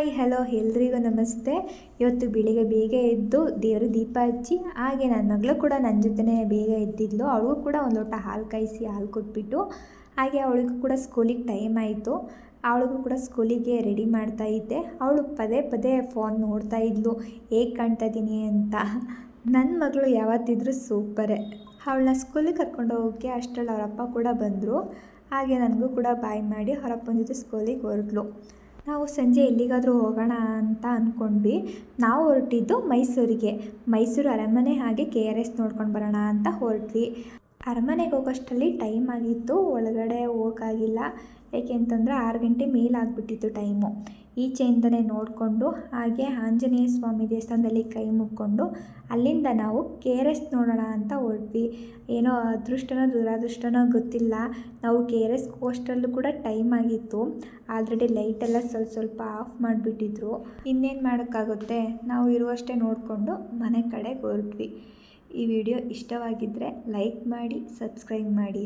Hi, hello, ಎಲ್ರಿಗೂ ನಮಸ್ತೆ. ಇವತ್ತು ಬೆಳಿಗ್ಗೆ ಬೇಗ ಎದ್ದು ದೇವರು ದೀಪ ಹಚ್ಚಿ, ಹಾಗೆ ನನ್ನ ಮಗಳು ಕೂಡ ನನ್ನ ಜೊತೆನೇ ಬೇಗ ಎದ್ದಿದ್ಲು. ಅವಳಿಗೂ ಕೂಡ ಒಂದು ಲೋಟ ಹಾಲು ಕಾಯಿಸಿ ಹಾಲು ಕೊಟ್ಬಿಟ್ಟು, ಹಾಗೆ ಅವಳಿಗೂ ಕೂಡ ಸ್ಕೂಲಿಗೆ ಟೈಮ್ ಆಯಿತು. ಅವಳಿಗೂ ಕೂಡ ಸ್ಕೂಲಿಗೆ ರೆಡಿ ಮಾಡ್ತಾ ಇದ್ದೆ. ಅವಳು ಪದೇ ಪದೇ ಫೋನ್ ನೋಡ್ತಾ ಇದ್ಲು. ಹೇಗೆ ಕಾಣ್ತಾ ಇದ್ದೀನಿ ಅಂತ. ನನ್ನ ಮಗಳು ಯಾವತ್ತಿದ್ರೂ ಸೂಪರೇ. ಅವಳನ್ನ ಸ್ಕೂಲಿಗೆ ಕರ್ಕೊಂಡು ಹೋಗೋಕ್ಕೆ ಅಷ್ಟರಲ್ಲಿ ಅವರಪ್ಪ ಕೂಡ ಬಂದರು. ಹಾಗೆ ನನಗೂ ಕೂಡ ಬಾಯ್ ಮಾಡಿ ಅವರಪ್ಪನ ಜೊತೆ ಸ್ಕೂಲಿಗೆ ಹೊರಟ್ಲು. ನಾವು ಸಂಜೆ ಎಲ್ಲಿಗಾದರೂ ಹೋಗೋಣ ಅಂತ ಅಂದ್ಕೊಂಡ್ವಿ ನಾವು ಹೊರಟಿದ್ದು ಮೈಸೂರಿಗೆ. ಮೈಸೂರು ಅರಮನೆ ಹಾಗೆ ಕೆ ಆರ್ ಎಸ್ ನೋಡ್ಕೊಂಡು ಬರೋಣ ಅಂತ ಹೊರಟ್ವಿ. ಅರಮನೆಗೆ ಹೋಗೋಷ್ಟರಲ್ಲಿ ಟೈಮ್ ಆಗಿತ್ತು, ಒಳಗಡೆ ಹೋಗೋಕ್ಕಾಗಿಲ್ಲ ಯಾಕೆ ಅಂತಂದರೆ ಆರು ಗಂಟೆ ಮೇಲಾಗ್ಬಿಟ್ಟಿತ್ತು ಟೈಮು. ಈಚೆಯಿಂದಲೇ ನೋಡಿಕೊಂಡು, ಹಾಗೆ ಆಂಜನೇಯ ಸ್ವಾಮಿ ದೇವಸ್ಥಾನದಲ್ಲಿ ಕೈ ಮುಕ್ಕೊಂಡು ಅಲ್ಲಿಂದ ನಾವು ಕೆ ಆರ್ ಎಸ್ ನೋಡೋಣ ಅಂತ ಹೊರಟ್ವಿ. ಏನೋ ಅದೃಷ್ಟನೋ ದುರಾದೃಷ್ಟನೋ ಗೊತ್ತಿಲ್ಲ. ನಾವು ಕೆ ಆರ್ ಎಸ್ ಕೋಸ್ಟಲ್ಲೂ ಕೂಡ ಟೈಮ್ ಆಗಿತ್ತು. ಆಲ್ರೆಡಿ ಲೈಟೆಲ್ಲ ಸ್ವಲ್ಪ ಸ್ವಲ್ಪ ಆಫ್ ಮಾಡಿಬಿಟ್ಟಿದ್ರು. ಇನ್ನೇನು ಮಾಡೋಕ್ಕಾಗುತ್ತೆ? ನಾವು ಇರುವಷ್ಟೇ ನೋಡಿಕೊಂಡು ಮನೆ ಕಡೆಗೆ ಹೊರಟ್ವಿ. ಈ ವಿಡಿಯೋ ಇಷ್ಟವಾಗಿದ್ದರೆ ಲೈಕ್ ಮಾಡಿ ಸಬ್ಸ್ಕ್ರೈಬ್ ಮಾಡಿ.